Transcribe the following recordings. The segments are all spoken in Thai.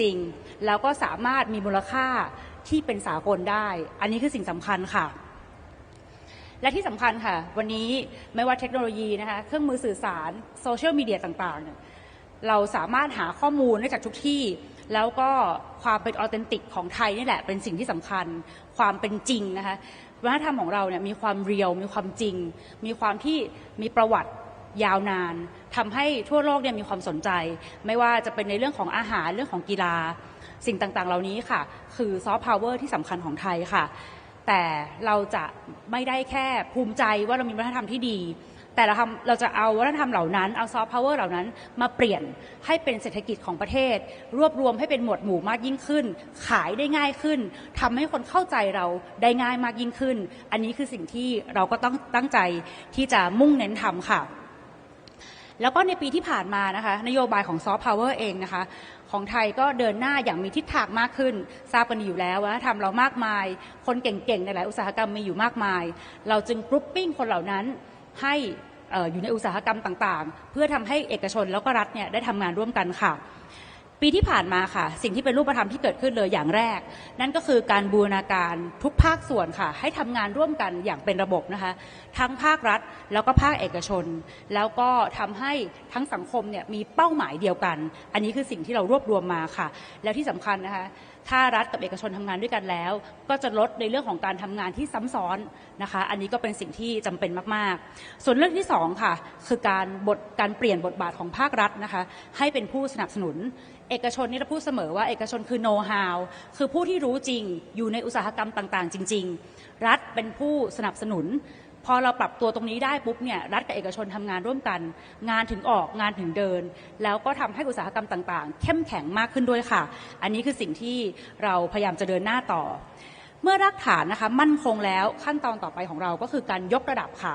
จริง แล้วก็สามารถมีมูลค่าที่เป็นสากลได้ อันนี้คือสิ่งสำคัญค่ะ และที่สำคัญค่ะ วันนี้ไม่ว่าเทคโนโลยีนะคะ เครื่องมือสื่อสาร โซเชียลมีเดียต่างๆเนี่ยเราสามารถหาข้อมูลได้จากทุกที่ แล้วก็ความเป็นออเทนติกของไทยนี่แหละ เป็นสิ่งที่สำคัญ ความเป็นจริงนะคะ วัฒนธรรมของเราเนี่ยมีความเรียว มีความจริง มีความที่มีประวัติยาวนาน ทำให้ทั่วโลกเนี่ยมีความสนใจ ไม่ว่าจะเป็นในเรื่องของอาหารเรื่องของกีฬา สิ่งต่างๆ เหล่านี้ค่ะ คือซอฟต์พาวเวอร์ที่สำคัญของไทยค่ะ แต่เราจะไม่ได้แค่ภูมิใจว่าเรามีวัฒนธรรมที่ดี แต่เราทำเราจะเอาวัฒนธรรมเหล่านั้นเอาซอฟต์พาวเวอร์เหล่านั้นมาเปลี่ยนให้เป็นเศรษฐกิจของประเทศ รวบรวมให้เป็นหมวดหมู่มากยิ่งขึ้น ขายได้ง่ายขึ้นทำให้คนเข้าใจเราได้ง่ายมากยิ่งขึ้น อันนี้คือสิ่งที่เราก็ต้องตั้งใจที่จะมุ่งเน้นทำค่ะ แล้วก็ในปีที่ผ่านมานะคะนโยบายของซอฟต์พาวเวอร์เองนะคะของไทยก็เดินหน้าอย่างมีทิศทางมากขึ้น ทราบกันดีอยู่แล้วว่าทำเรามากมาย คนเก่งๆในหลายอุตสาหกรรมมีอยู่มากมาย เราจึงกรุ๊ปปิ้งคนเหล่านั้นให้เอ่ออยู่ในอุตสาหกรรมต่างๆ เพื่อทำให้เอกชนแล้วก็รัฐเนี่ยได้ทำงานร่วมกันค่ะ ปีที่ผ่านมาค่ะ สิ่งที่เป็นรูปธรรมที่เกิดขึ้นเลยอย่างแรก นั่นก็คือการบูรณาการทุกภาคส่วนค่ะ ให้ทำงานร่วมกันอย่างเป็นระบบนะคะ ทั้งภาครัฐแล้วก็ภาคเอกชน แล้วก็ทำให้ทั้งสังคมเนี่ยมีเป้าหมายเดียวกัน อันนี้คือสิ่งที่เรารวบรวมมาค่ะ แล้วที่สำคัญนะคะ ถ้ารัฐกับเอกชนทำงานด้วยกันแล้ว ก็จะลดในเรื่องของการทำงานที่ซ้ำซ้อนนะคะ อันนี้ก็เป็นสิ่งที่จำเป็นมาก ๆ ส่วนเรื่องที่สองค่ะคือการบทการเปลี่ยนบทบาทของภาครัฐนะคะให้เป็นผู้สนับสนุนเอกชนนี่เราพูดเสมอว่าเอกชนคือโน้ตฮาวคือผู้ที่รู้จริงอยู่ในอุตสาหกรรมต่างๆ จริง ๆ รัฐเป็นผู้สนับสนุน พอเราปรับตัวตรงนี้ได้ปุ๊บเนี่ยรัฐกับเอกชนทำงานร่วมกัน งานถึงออกงานถึงเดิน แล้วก็ทำให้อุตสาหกรรมต่าง ๆ เข้มแข็งมากขึ้นด้วยค่ะ อันนี้คือสิ่งที่เราพยายามจะเดินหน้าต่อ เมื่อรากฐานนะคะมั่นคงแล้วขั้นตอนต่อไปของเราก็คือการยกระดับค่ะ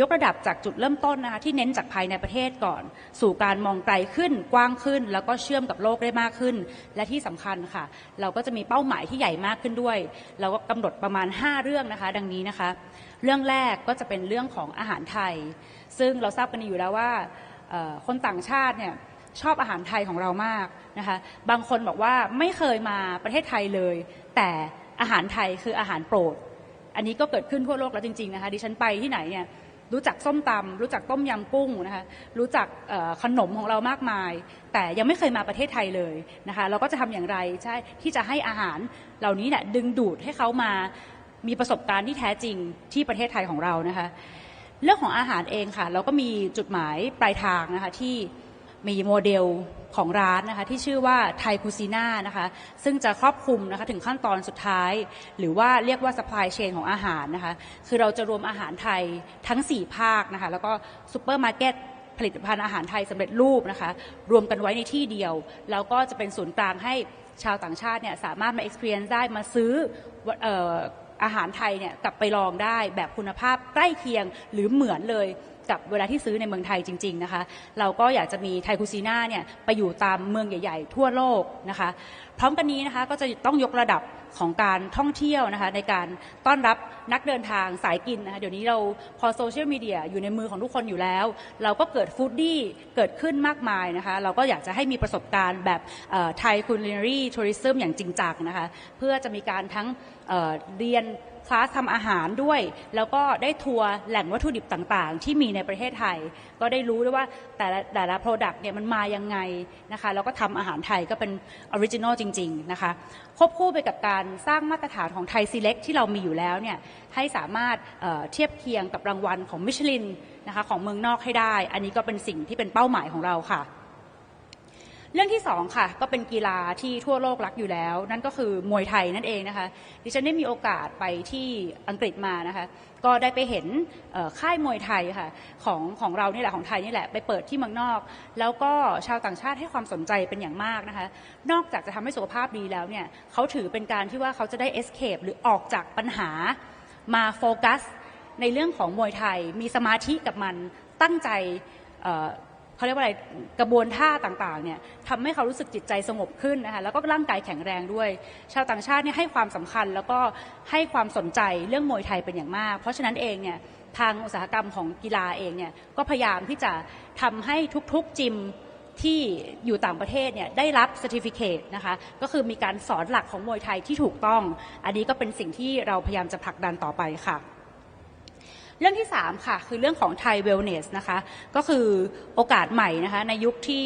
ยกระดับจากจุดเริ่มต้นนะคะที่เน้นจากภายในประเทศก่อน สู่การมองไกลขึ้นกว้างขึ้น แล้วก็เชื่อมกับโลกได้มากขึ้น และที่สำคัญค่ะ เราก็จะมีเป้าหมายที่ใหญ่มากขึ้นด้วย เราก็กำหนดประมาณ 5 เรื่องนะคะ ดังนี้นะคะ เรื่องแรกก็จะเป็นเรื่องของอาหารไทย ซึ่งเราทราบกันอยู่แล้วว่าคนต่างชาติเนี่ยชอบอาหารไทยของเรามากนะคะ บางคนบอกว่าไม่เคยมาประเทศไทยเลย แต่อาหารไทยคืออาหารโปรด อันนี้ก็เกิดขึ้นทั่วโลกแล้วจริงๆนะคะ ดิฉันไปที่ไหนเนี่ย รู้จักส้มตำรู้จักต้มยำกุ้งนะคะรู้จักขนมของเรามากมาย แต่ยังไม่เคยมาประเทศไทยเลยนะคะเราก็จะทำอย่างไรใช่ที่จะให้อาหารเหล่านี้เนี่ยดึงดูดให้เขามามีประสบการณ์ที่แท้จริงที่ประเทศไทยของเรานะคะเรื่องของอาหารเองค่ะ เราก็มีจุดหมายปลายทางนะคะที่มีโมเดล ของร้านนะคะที่ชื่อว่าไทยคูซีน่านะคะซึ่งจะครอบคลุมนะคะถึงขั้นตอนสุดท้าย หรือว่าเรียกว่า supply chain ของอาหารนะคะคือเราจะรวมอาหารไทยทั้ง 4 ภาคนะคะแล้วก็ซูเปอร์มาร์เก็ตผลิตภัณฑ์อาหารไทยสำเร็จรูปนะคะรวมกันไว้ในที่เดียว แล้วก็จะเป็นศูนย์กลางให้ชาวต่างชาติเนี่ยสามารถมา experience ได้มาซื้อ อาหารไทยเนี่ยกลับไปลองได้แบบคุณภาพใกล้เคียงหรือเหมือนเลยกับเวลาที่ซื้อในเมืองไทยจริง ๆนะคะ เราก็อยากจะมีไทยคูซีน่าเนี่ยไปอยู่ตามเมืองใหญ่ ๆ ทั่วโลกนะคะ พร้อมกันนี้นะคะก็จะต้องยกระดับ ของการท่องเที่ยวนะคะในการต้อนรับนักเดินทางสายกินนะคะเดี๋ยวนี้เราพอโซเชียลมีเดียอยู่ในมือของทุกคนอยู่แล้ว เราก็เกิดฟู้ดดี้เกิดขึ้นมากมายนะคะเราก็อยากจะให้มีประสบการณ์แบบไทยคูลินารีทัวริซึมอย่างจริงจังนะคะเพื่อจะมีการทั้งเเรียน ลาสทำอาหารด้วย แล้วก็ได้ทัวร์แหล่งวัตถุดิบต่างๆ ที่มีในประเทศไทย ก็ได้รู้ด้วยว่าแต่ละแต่ละ Product เนี่ยมันมายังไงนะคะแล้วก็ทำอาหารไทยก็เป็นออริจินอลจริง ๆ นะคะ ควบคู่ไปกับการสร้างมาตรฐานของไทยซีเล็กที่เรามีอยู่แล้วเนี่ยให้สามารถเเทียบเคียงกับรางวัลของมิชลินนะคะของเมืองนอกให้ได้ อันนี้ก็เป็นสิ่งที่เป็นเป้าหมายของเราค่ะ เรื่องที่สองค่ะก็เป็นกีฬาที่ทั่วโลกรักอยู่แล้ว นั่นก็คือมวยไทยนั่นเองนะคะดิฉันได้มีโอกาสไปที่อังกฤษมานะคะก็ได้ไปเห็นค่ายมวยไทยค่ะของของเรานี่แหละของไทยนี่แหละไปเปิดที่เมืองนอก แล้วก็ชาวต่างชาติให้ความสนใจเป็นอย่างมากนะคะนอกจากจะทำให้สุขภาพดีแล้วเนี่ยเขาถือเป็นการที่ว่าเขาจะได้ escape หรือออกจากปัญหามาโฟกัสในเรื่องของมวยไทยมีสมาธิกับมันตั้งใจ เขาเรียกว่าอะไรกระบวนท่าต่างๆเนี่ยทำให้เขารู้สึกจิตใจสงบขึ้นนะคะแล้วก็ร่างกายแข็งแรงด้วย ชาวต่างชาติเนี่ยให้ความสำคัญแล้วก็ให้ความสนใจเรื่องมวยไทยเป็นอย่างมาก เพราะฉะนั้นเองเนี่ยทางอุตสาหกรรมของกีฬาเองเนี่ยก็พยายามที่จะทำให้ทุกๆจิมที่อยู่ต่างประเทศเนี่ยได้รับ certificate นะคะก็คือมีการสอนหลักของมวยไทยที่ถูกต้อง อันนี้ก็เป็นสิ่งที่เราพยายามจะผลักดันต่อไปค่ะ เรื่องที่ 3 ค่ะ คือเรื่องของไทยเวลเนสนะคะ ก็คือโอกาสใหม่นะคะในยุคที่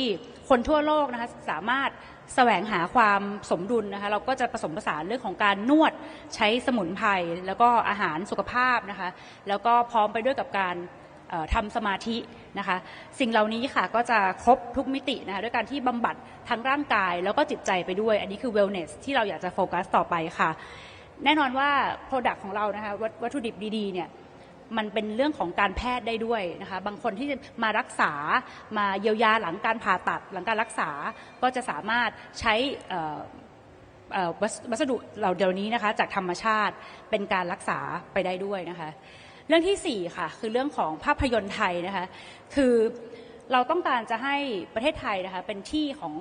คนทั่วโลกนะคะสามารถแสวงหาความสมดุลนะคะ เราก็จะผสมผสานเรื่องของการนวดใช้สมุนไพรแล้วก็อาหารสุขภาพนะคะ แล้วก็พร้อมไปด้วยกับการทำสมาธินะคะ สิ่งเหล่านี้ค่ะก็จะครบทุกมิตินะคะด้วยการที่บำบัดทั้งร่างกายแล้วก็จิตใจไปด้วย อันนี้คือ wellness ที่เราอยากจะโฟกัสต่อไปค่ะ แน่นอนว่า Product ของเรานะคะวัตวัตถุดิบดีๆเนี่ย มันเป็นเรื่องของการแพทย์ได้ด้วยนะคะบางคนที่มารักษามาเยียวยาหลังการผ่าตัดหลังการรักษาก็จะสามารถใช้วัสดุเหล่าเดียวนี้นะคะจากธรรมชาติเป็นการรักษาไปได้ด้วยนะคะเรื่องที่4ค่ะคือเรื่องของภาพยนตร์ไทยนะคะคือเราต้องการจะให้ประเทศไทยนะคะเป็นที่ของ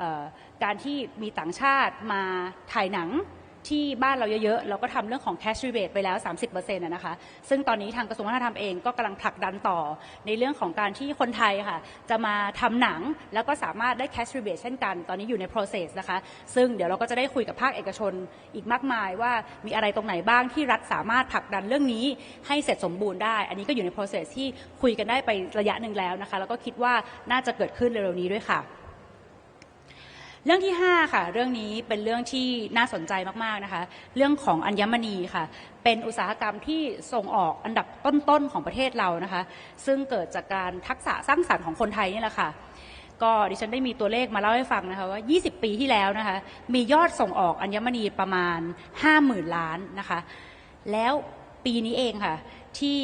ออการที่มีต่างชาติมาถ่ายหนัง ที่บ้านเราเยอะๆ เราก็ทำเรื่องของ cash rebate ไปแล้ว 30%นะนะคะ ซึ่งตอนนี้ทางกระทรวงวัฒนธรรมเองก็กำลังผลักดันต่อ ในเรื่องของการที่คนไทยค่ะ จะมาทำหนังแล้วก็สามารถได้ cash rebate เช่นกัน ตอนนี้อยู่ใน process นะคะ ซึ่งเดี๋ยวเราก็จะได้คุยกับภาคเอกชนอีกมากมายว่ามีอะไรตรงไหนบ้างที่รัฐสามารถผลักดันเรื่องนี้ให้เสร็จสมบูรณ์ได้ อันนี้ก็อยู่ใน process ที่คุยกันได้ไประยะหนึ่งแล้วนะคะ แล้วก็คิดว่าน่าจะเกิดขึ้นเร็วๆนี้ด้วยค่ะ เรื่องที่ 5 ค่ะ เรื่องนี้เป็นเรื่องที่น่าสนใจมาก ๆ นะคะ เรื่องของอัญมณีค่ะ เป็นอุตสาหกรรมที่ส่งออกอันดับต้น ๆ ของประเทศเรานะคะ ซึ่งเกิดจากการทักษะสร้างสรรค์ของคนไทยนี่แหละค่ะ ก็ดิฉันได้มีตัวเลขมาเล่าให้ฟังนะคะว่า 20 ปีที่แล้วนะคะ มียอดส่งออกอัญมณีประมาณ 50,000 ล้านนะคะ แล้วปีนี้เองค่ะที่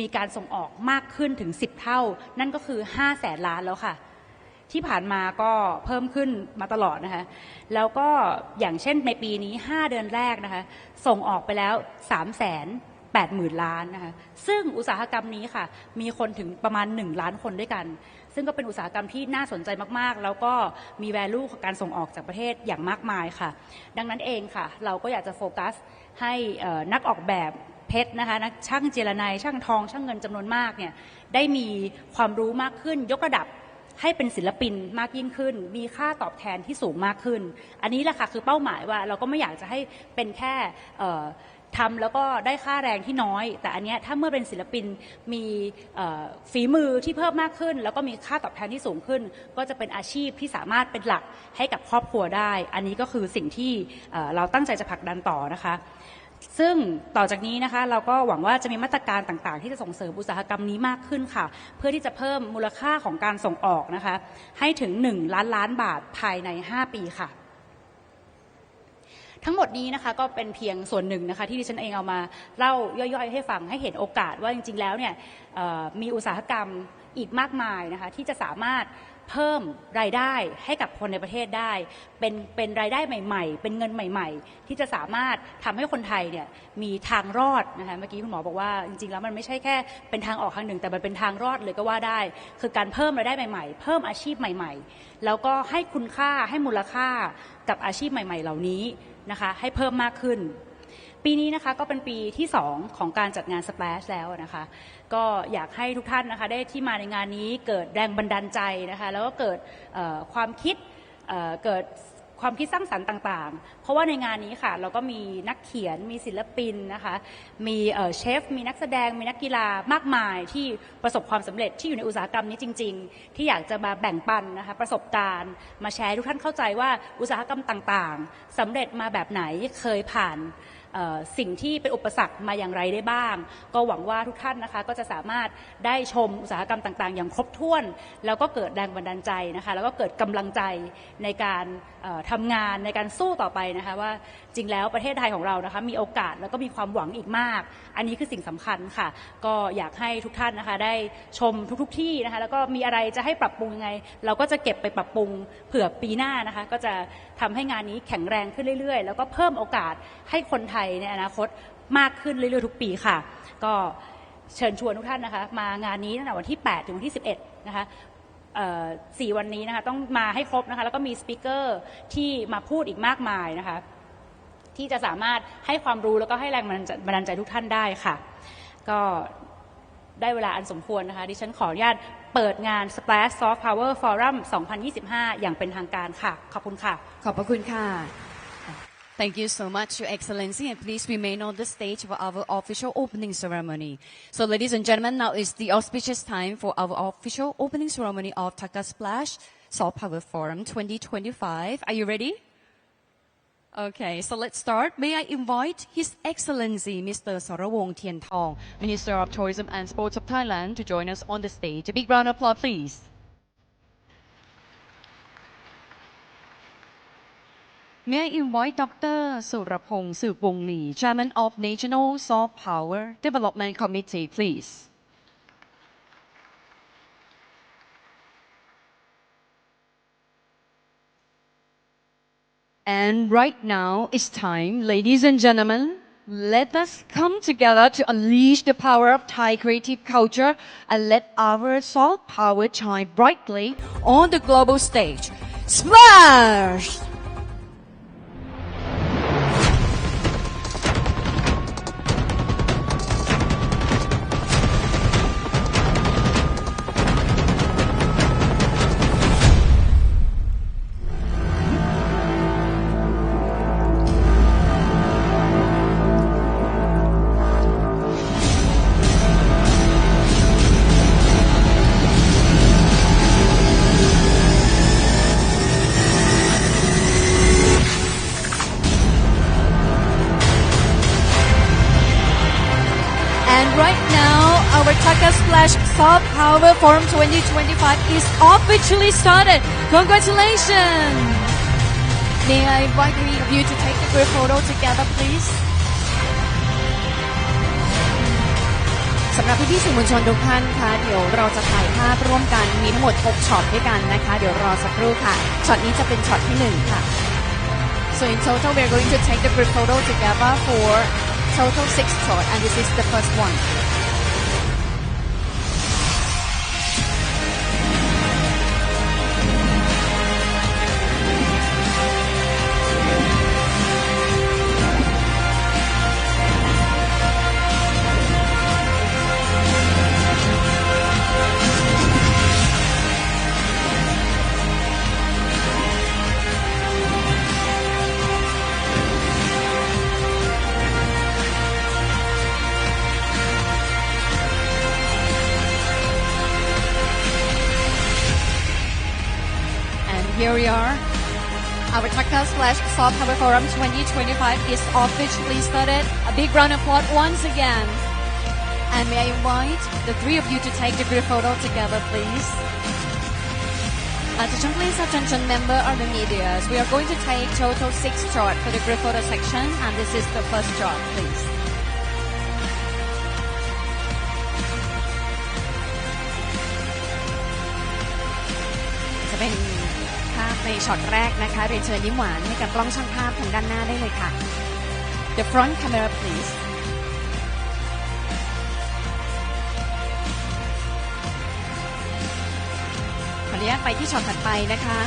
มีการส่งออกมากขึ้นถึง 10 เท่า นั่นก็คือ5แสนล้านแล้วค่ะ ที่ผ่านมาก็เพิ่มขึ้นมาตลอดนะคะ แล้วก็อย่างเช่นในปีนี้ 5 เดือนแรกนะคะ ส่งออกไปแล้ว3 8 0 0 0 0ล้านนะคะ ซึ่งอุตสาหกรรมนี้ค่ะ มีคนถึงประมาณ 1 ล้านคนด้วยกัน ซึ่งก็เป็นอุตสาหกรรมที่น่าสนใจมาก ๆ แล้วก็มี value ของการส่งออกจากประเทศอย่างมากมายค่ะ ดังนั้นเองค่ะ เราก็อยากจะโฟกัสให้นักออกแบบเพชรนะคะนักช่างเจรไนช่างทอง ช่างเงินจำนวนมากเนี่ยได้มีความรู้มากขึ้นยกระดับ ให้เป็นศิลปินมากยิ่งขึ้น มีค่าตอบแทนที่สูงมากขึ้น อันนี้แหละค่ะคือเป้าหมายว่าเราก็ไม่อยากจะให้เป็นแค่ทำแล้วก็ได้ค่าแรงที่น้อย แต่อันเนี้ยถ้าเมื่อเป็นศิลปินมีฝีมือที่เพิ่มมากขึ้น แล้วก็มีค่าตอบแทนที่สูงขึ้น ก็จะเป็นอาชีพที่สามารถเป็นหลักให้กับครอบครัวได้ อันนี้ก็คือสิ่งที่เราตั้งใจจะผลักดันต่อนะคะ ซึ่งต่อจากนี้นะคะเราก็หวังว่าจะมีมาตรการต่างๆ ที่จะส่งเสริมอุตสาหกรรมนี้มากขึ้นค่ะ เพื่อที่จะเพิ่มมูลค่าของการส่งออกนะคะให้ถึง 1 ล้านล้านบาทภายใน 5 ปีค่ะ ทั้งหมดนี้นะคะก็เป็นเพียงส่วนหนึ่งนะคะที่ดิฉันเองเอามาเล่าย่อยๆ ให้ฟังให้เห็นโอกาสว่าจริงๆแล้วเนี่ยมีอุตสาหกรรมอีกมากมายนะคะที่จะสามารถ เพิ่มรายได้ให้กับคนในประเทศได้ เป็นเป็นรายได้ใหม่ ๆ เป็นเงินใหม่ ๆ ที่จะสามารถทำให้คนไทยเนี่ยมีทางรอดนะคะเมื่อกี้คุณหมอบอกว่าจริงๆแล้วมันไม่ใช่แค่เป็นทางออกทางหนึ่ง แต่มันเป็นทางรอดเลยก็ว่าได้ คือการเพิ่มรายได้ใหม่ ๆ เพิ่มอาชีพใหม่ ๆ แล้วก็ให้คุณค่าให้มูลค่ากับอาชีพใหม่ ๆ เหล่านี้นะคะให้เพิ่มมากขึ้นปีนี้นะคะก็เป็นปีที่ 2 ของการจัดงาน Splash แล้วนะคะ ก็อยากให้ทุกท่านนะคะได้ที่มาในงานนี้เกิดแรงบันดาลใจนะคะแล้วก็เกิดความคิดเเกิดความคิดสร้างสรรค์ต่างๆ เพราะว่าในงานนี้ค่ะ เราก็มีนักเขียนมีศิลปินนะคะ มีเชฟ มีนักแสดง มีนักกีฬามากมายที่ประสบความสำเร็จที่อยู่ในอุตสาหกรรมนี้จริง ๆ ที่อยากจะมาแบ่งปันนะคะประสบการณ์ มาแชร์ทุกท่านเข้าใจว่าอุตสาหกรรมต่างๆสำเร็จมาแบบไหนเคยผ่าน สิ่งที่เป็นอุปสรรคมาอย่างไรได้บ้าง ก็หวังว่าทุกท่านนะคะก็จะสามารถได้ชมอุตสาหกรรมต่างๆ อย่างครบถ้วน แล้วก็เกิดแรงบันดาลใจนะคะแล้วก็เกิดกำลังใจในการเอ่อทำงานในการสู้ต่อไปนะคะว่าจริงแล้วประเทศไทยของเรานะคะมีโอกาสแล้วก็มีความหวังอีกมาก อันนี้คือสิ่งสำคัญค่ะ ก็อยากให้ทุกท่านนะคะได้ชมทุกๆที่นะคะแล้วก็มีอะไรจะให้ปรับปรุงยังไง เราก็จะเก็บไปปรับปรุงเผื่อปีหน้านะคะก็จะทำให้งานนี้แข็งแรงขึ้นเรื่อยๆ แล้วก็เพิ่มโอกาสให้คนไทยในอนาคตมากขึ้นเรื่อยๆทุกปีค่ะ ก็เชิญชวนทุกท่านนะคะ มางานนี้ตั้งแต่วันที่ 8 ถึงวันที่ 11 นะคะสี่วันนี้นะคะต้องมาให้ครบนะคะแล้วก็มีสปิเกอร์ที่มาพูดอีกมากมายนะคะที่จะสามารถให้ความรู้แล้วก็ให้แรงบันดาลใจบันดาลใจทุกท่านได้ค่ะ ก็ได้เวลาอันสมควรนะคะ ดิฉันขออนุญาตเปิดงาน Splash Soft Power Forum 2025 อย่างเป็นทางการค่ะ ขอบคุณค่ะ ขอบพระคุณค่ะ Thank you so much, Your Excellency, and please remain on the stage for our official opening ceremony. So, ladies and gentlemen, now is the auspicious time for our official opening ceremony of Taka Splash Soft Power Forum 2025. Are you ready? Okay, so let's start. May I invite His Excellency Mr. Sarawong Tiantong, Minister of Tourism and Sports of Thailand, to join us on the stage. A big round of applause, please. May I invite Dr. Surapong Supongli, Chairman of National Soft Power Development Committee, please. And right now it's time, ladies and gentlemen, let us come together to unleash the power of Thai creative culture and let our soft power shine brightly on the global stage. Splash! Now, our Taka Splash Soft Power Forum 2025 is officially started. Congratulations! May I invite three of you to take a group photo together, please? สำหรับพี่ๆสื่อมวลชนทุกท่านคะเดี๋ยวเราจะถ่ายภาพร่วมกันมีทั้งหมด 6ช็อตด้วยกันนะคะ เดี๋ยวรอสักครู่ค่ะช็อตนี้จะเป็นช็อตที่ 1 ค่ะ So in total, we're going to take the group photo together for total six shots and this is the first one. Microsoft Power Forum 2025 is officially started. A big round of applause once again. And may I invite the three of you to take the group photo together, please. Uh, attention please, attention member of the media. We are going to take total six shots for the group photo section, and this is the first shot, please. าพในช็อตแรกนะคะ เรียนเชิญยิ้มหวานให้กับกล้องช่างภาพทางด้านหน้าได้เลยค่ะ The front camera please ขออนุญาตไปที่ช็อตถัดไปนะคะ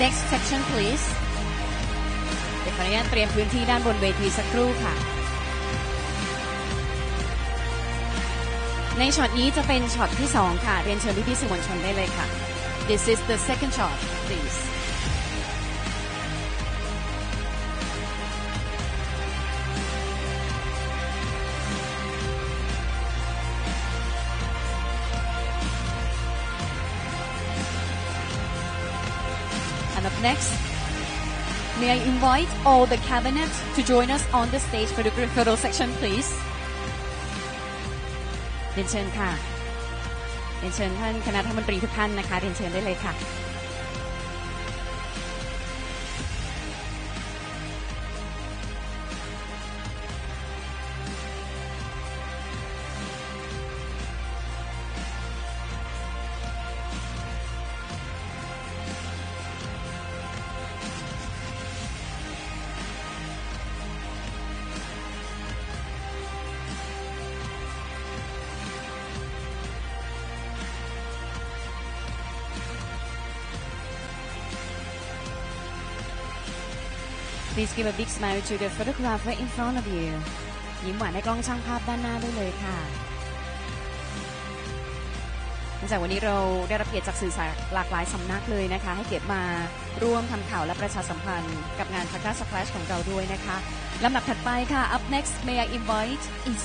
Next section please เดี๋ยวขออนุญาตเตรียมพื้นที่ด้านบนเวทีสักครู่ค่ะ ในช็อตนี้จะเป็นช็อตที่ 2 ค่ะ เรียนเชิญพี่ๆสื่อมวลชนได้เลยค่ะ This is the second shot please And up next, may I invite all the cabinet to join us on the stage for the group photo section, please. เรียนเชิญค่ะ เรียนเชิญท่านคณะรัฐมนตรีทุกท่านนะคะเรียนเชิญได้เลยค่ะ Please give a big smile to the photographer in front of you ยิ้มหวานให้กล้องช่างภาพด้านหน้าได้เลยค่ะเนื่องจากวันนี้เราได้รับเกียรติจากสื่อสารหลากหลายสำนักเลยนะคะ ให้เกียรติมาร่วมทำข่าวและประชาสัมพันธ์ กับงาน t a k a Splash ของเราด้วยนะคะลำดับถัดไปค่ะ up next may I invite is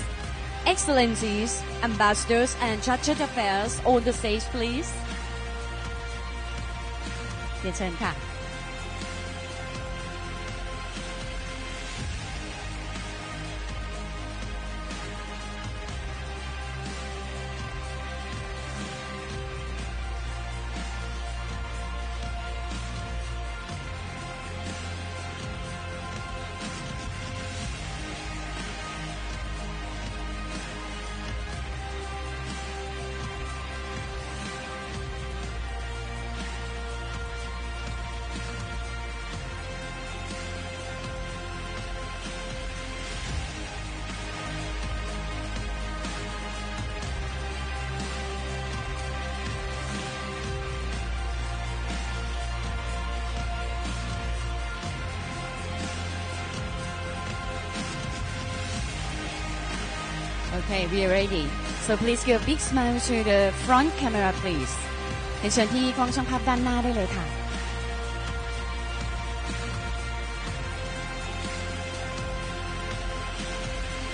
excellencies ambassadors and chartered affairs on the stage please เรียนเชิญค่ะ Okay, we are ready. So please give a big smile to the front camera, please. เรียนเชิญที่กล้องช่างภาพด้านหน้าได้เลยค่ะ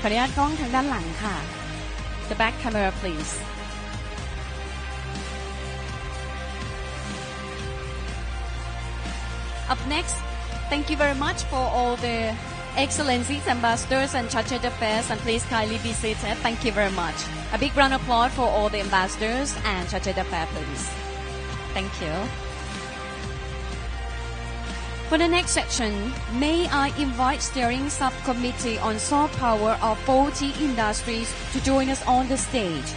ขออนุญาตกล้องทางด้านหลังค่ะ The back camera, please. Up next, thank you very much for all the excellencies, ambassadors, and chartered affairs, and please kindly be seated. Thank you very much. A big round of applause for all the ambassadors and chartered affairs, please. Thank you. For the next section, may I invite steering subcommittee on soft power of 40 industries to join us on the stage.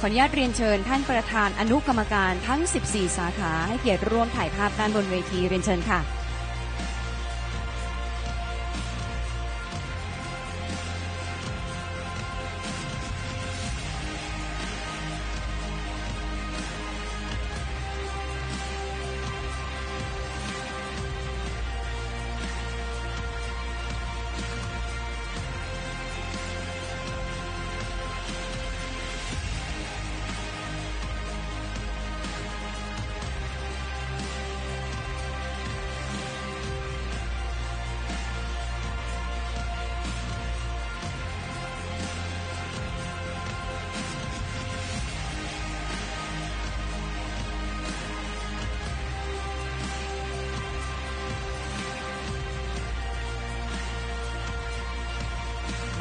ขออนุญาตเรียนเชิญท่านประธานอนุกรรมการทั้ง 14 สาขาให้เกียรติร่วมถ่ายภาพด้านบนเวทีเรียนเชิญค่ะ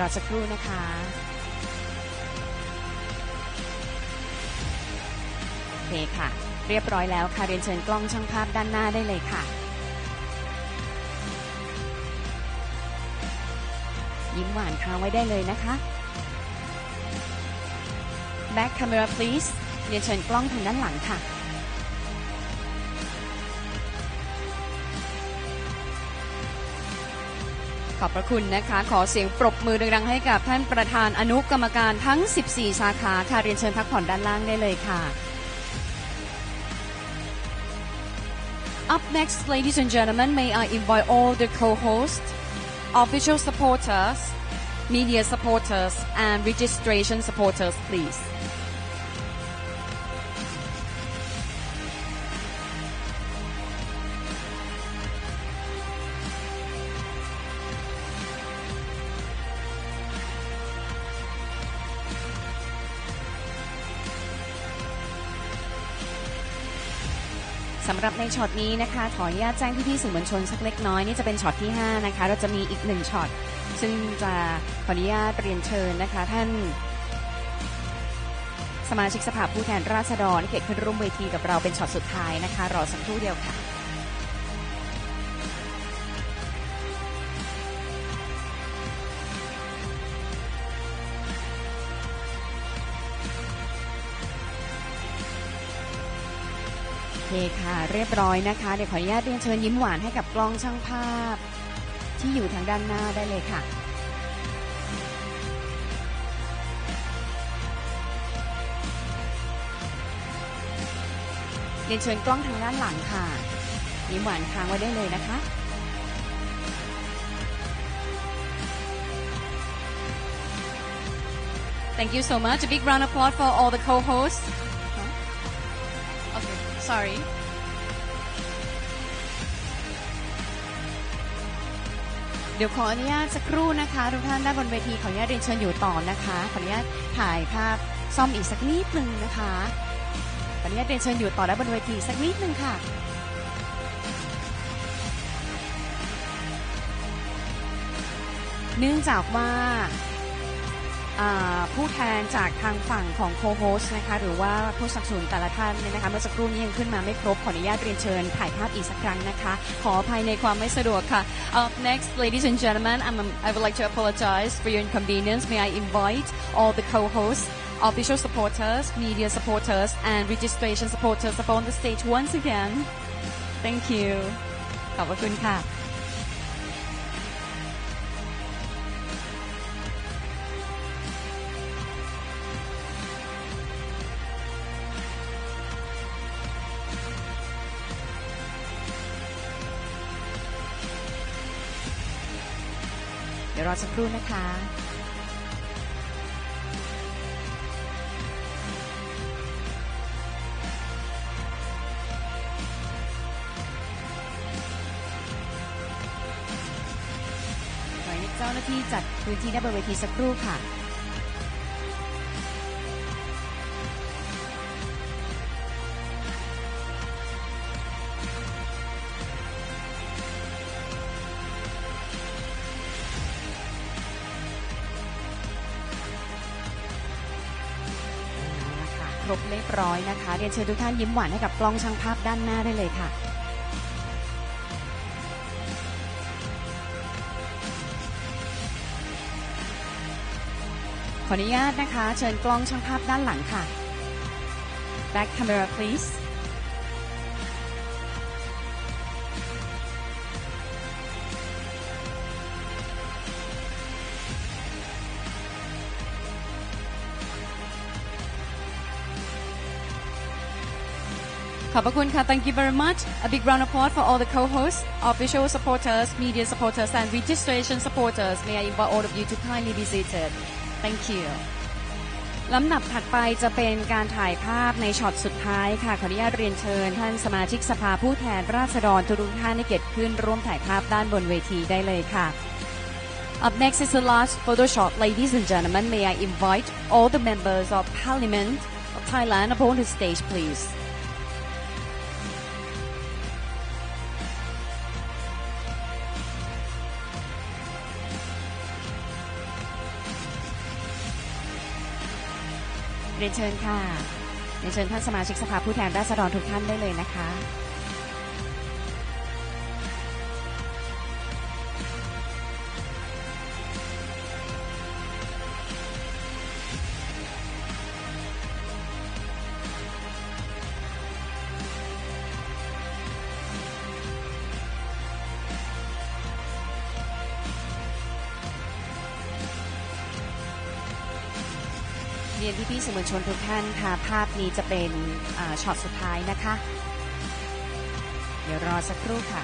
รอสักครู่นะคะโอเคค่ะ เรียบร้อยแล้วค่ะเรียนเชิญกล้องช่างภาพด้านหน้าได้เลยค่ะ ยิ้มหวานค้างไว้ได้เลยนะคะ Back camera please เรียนเชิญกล้องทางด้านหลังค่ะ ขอบพระคุณนะคะ ขอเสียงปรบมือดังๆให้กับท่านประธานอนุกรรมการทั้ง 14 สาขาค่ะเรียนเชิญพักผ่อนด้านล่างได้เลยค่ะ Up next, ladies and gentlemen, may I invite all the co-hosts, official supporters, media supporters, and registration supporters, please. ำหรับในช็อตนี้นะคะ ขออนุญาตแจ้งพี่ๆสื่อมวลชนสักเล็กน้อยนี่จะเป็นช็อตที่ 5 นะคะ เราจะมีอีกหนึ่งช็อต ซึ่งจะขออนุญาตเรียนเชิญนะคะ ท่าน สมาชิกสภาผู้แทนราษฎรเขตขึ้นร่วมเวทีกับเราเป็นช็อตสุดท้ายนะคะ รอสักครู่เดียวค่ะ เคค่ะ เรียบร้อยนะคะ เดี๋ยวขออนุญาตเรียนเชิญยิ้มหวานให้กับกล้องช่างภาพ ที่อยู่ทางด้านหน้าได้เลยค่ะเรียนเชิญกล้องทางด้านหลังค่ะ ยิ้มหวานค้างไว้ได้เลยนะคะ Thank you so much. A big round of applause for all the co-hosts. Sorry เดี๋ยวขออนุญาตสักครู่นะคะ ทุกท่านด้านบนเวทีขออนุญาตเรียนเชิญอยู่ต่อนะคะ ขออนุญาตถ่ายภาพซ่อมอีกสักนิดหนึ่งนะคะ ขออนุญาตเรียนเชิญอยู่ต่อด้านบนเวทีสักนิดหนึ่งค่ะเนื่องจากว่าอ่า ผู้แทนจากทางฝั่งของโคโฮสนะคะหรือว่าผู้สนับสนุนแต่ละท่านเนี่ยนะคะเมื่อสักครู่นี้ยังขึ้นมาไม่ครบขออนุญาตเรียนเชิญถ่ายภาพอีกสักครั้งนะคะขออภัยในความไม่สะดวกค่ะ Up next ladies and gentlemen I'm, I would like to apologize for your inconvenience may I invite all the co-hosts official supporters media supporters and registration supporters up on the stage once again thank you ขอบคุณค่ะ อสักครู่นะคะเจ้าหน้าที่จัดพื้นที่ด้านบนเวทีสักครู่ค่ะ บเรียบร้อยนะคะ เรียนเชิญทุกท่านยิ้มหวานให้กับกล้องช่างภาพด้านหน้าได้เลยค่ะ ขออนุญาตนะคะ เชิญกล้องช่างภาพด้านหลังค่ะ back camera please ขอบพระคุณค่ะ Thank you very much A big round of applause for all the co-hosts official supporters media supporters and registration supporters May I invite all of you to kindly be seated Thank you ลำดับถัดไปจะเป็นการถ่ายภาพในช็อตสุดท้ายค่ะขออนุญาตเรียนเชิญ ท่านสมาชิกสภาผู้แทนราษฎรทุกท่านในเกตขึ้นร่วมถ่ายภาพด้านบนเวทีได้เลยค่ะ Up next is the last photo shot. Ladies and gentlemen, may I invite all the members of Parliament of Thailand upon the stage, please. เรียนเชิญค่ะเรียนเชิญท่านสมาชิกสภาผู้แทนราษฎรทุกท่านได้เลยนะคะ ยนพี่ๆสื่อมวลชนทุกท่านค่ะ ภาพนี้จะเป็นช็อตสุดท้ายนะคะ เดี๋ยวรอสักครู่ค่ะ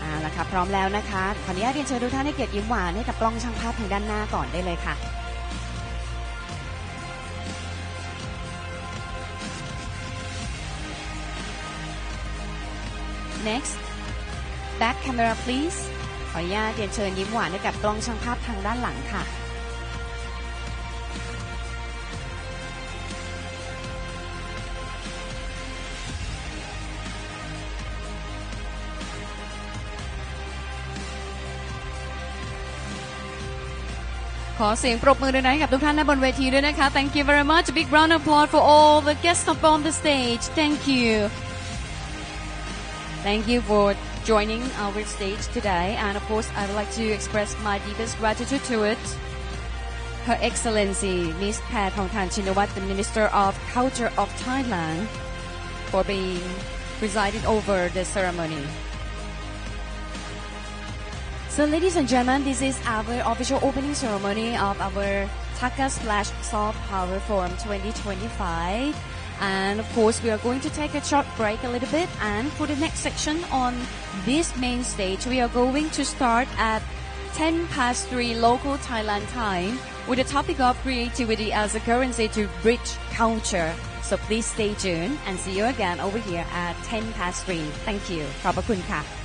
เอาละค่ะพร้อมแล้วนะคะ ขออนุญาตเรียนเชิญทุกท่านให้เกียรติยิ้มหวานให้กับกล้องช่างภาพทางด้านหน้าก่อนได้เลยค่ะ Next back camera please ขออนุญาตเรียนเชิญยิ้มหวานให้กับกล้องช่างภาพทางด้านหลังค่ะ ขอเสียงปรบมือด้วยนะกับทุกท่านด้านบนเวทีด้วยนะคะ Thank you very much big round of applause for all the guests up on the stage Thank you Thank you for joining our stage today and of course I would like to express my deepest gratitude to it Her Excellency Ms. Pat Thongthan Chinawat the Minister of Culture of Thailand for being presiding over the ceremony So ladies and gentlemen, this is our official opening ceremony of our Taka Splash Soft Power Forum 2025. And of course, we are going to take a short break a little bit. And for the next section on this main stage, we are going to start at 10 past 3 local Thailand time with the topic of creativity as a currency to bridge culture. So please stay tuned and see you again over here at 10 past 3. Thank you. ขอบพระคุณค่ะ